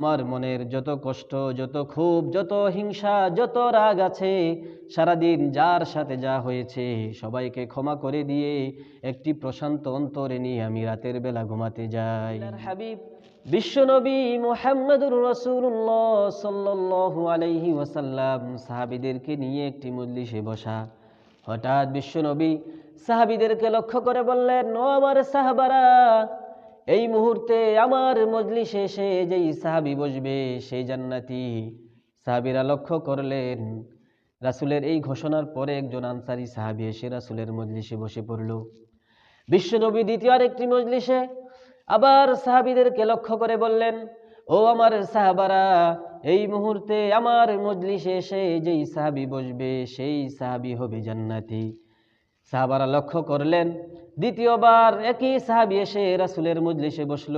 আমার মনের যত কষ্ট যত ক্ষোভ যত হিংসা যত রাগ আছে সারাদিন যার সাথে যা হয়েছে সবাইকে ক্ষমা করে দিয়ে একটি প্রশান্ত অন্তরে নিয়ে আমি রাতের বেলা ঘুমাতে যাই। হাবিব। বিশ্বনবী মোহাম্মদুর রসুল্লাহ সাল্লাল্লাহু আলাইহি ওয়াসাল্লাম সাহাবিদেরকে নিয়ে একটি মজলিসে বসা। হঠাৎ বিশ্বনবী সাহাবিদেরকে লক্ষ্য করে বললেন ও আমার সাহাবারা এই মুহূর্তে আমার মজলিসে এসে যেই সাহাবি বসবে, সেই জান্নাতি সাহাবিরা লক্ষ্য করলেন, রাসুলের এই ঘোষণার পরে একজন আনসারি সাহাবি এসে রাসুলের মজলিসে বসে পড়ল। বিশ্বনবী দ্বিতীয় আরেকটি মজলিসে আবার সাহাবিদেরকে লক্ষ্য করে বললেন, ও আমার সাহাবারা, এই মুহূর্তে আমার মজলিসে এসে যেই সাহাবি বসবে, সেই সাহাবি হবে জান্নাতি। সাহাবারা লক্ষ্য করলেন, দ্বিতীয়বার একই সাহাবি এসে রাসুলের মজলিসে বসল।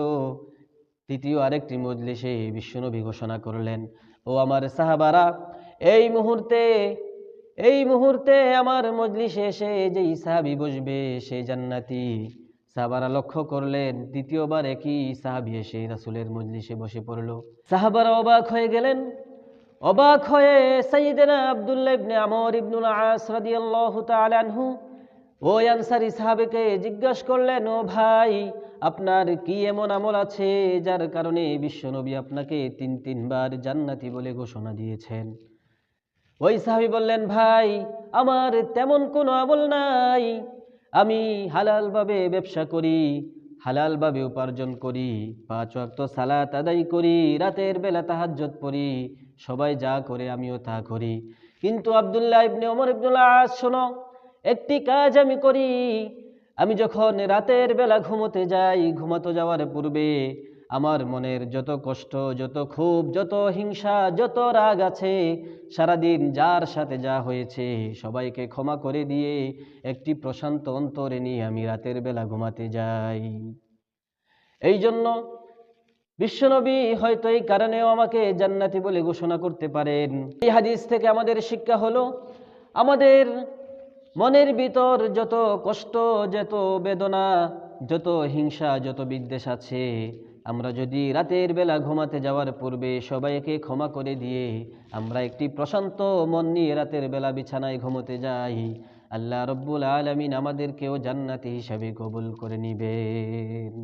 তৃতীয় আরেকটি মজলিসে বিশ্বনবী ঘোষণা করলেন, ও আমার সাহাবারা, এই মুহূর্তে এই মুহূর্তে আমার মজলিসে এসে যেই সাহাবি বসবে সেই জান্নাতি। সাহাবারা লক্ষ্য করলেন, দ্বিতীয়বার একই সাহাবি এসে রাসুলের মজলিসে বসে পড়ল। সাহাবারা অবাক হয়ে গেলেন। অবাক হয়ে সাইয়েদেনা আব্দুল্লাহ ইবনে আমর ইবনুল আস রাদিয়াল্লাহু তাআলা আনহু ওই আনসারি সাহাবেকে জিজ্ঞাসা করলেন, ও ভাই, আপনার কি এমন আমল আছে যার কারণে বিশ্বনবী আপনাকে তিন তিনবার জান্নাতি বলে ঘোষণা দিয়েছেন? ওই সাহাবি বললেন, ভাই, আমার তেমন কোনো আমল নাই। আমি হালালভাবে ব্যবসা করি, হালালভাবে উপার্জন করি, পাঁচ ওয়াক্ত সালাত আদায় করি, রাতের বেলা তাহাজ্জত পড়ি, সবাই যা করে আমিও তা করি। কিন্তু আবদুল্লাহ ইবনে ওমর ইবনুল্লাহ শোনো একটি কাজ আমি করি। আমি যখন রাতের বেলা ঘুমোতে যাই, ঘুমাতে যাওয়ার পূর্বে আমার মনের যত কষ্ট, যত ক্ষোভ, যত হিংসা, যত রাগ আছে, সারাদিন যার সাথে যা হয়েছে সবাইকে ক্ষমা করে দিয়ে একটি প্রশান্ত অন্তরে নিয়ে আমি রাতের বেলা ঘুমাতে যাই। এই জন্য বিশ্বনবী হয়তো এই কারণেও আমাকে জান্নাতি বলে ঘোষণা করতে পারেন। এই হাদিস থেকে আমাদের শিক্ষা হলো, আমাদের মনের ভিতর যত কষ্ট, যত বেদনা, যত হিংসা, যত বিদ্বেষ আছে, আমরা যদি রাতের বেলা ঘুমাতে যাওয়ার পূর্বে সবাইকে ক্ষমা করে দিয়ে আমরা একটি প্রশান্ত মন নিয়ে রাতের বেলা বিছানায় ঘুমোতে যাই, আল্লাহ রব্বুল আলমিন আমাদেরকেও জান্নাতি হিসাবে কবুল করে নিবেন।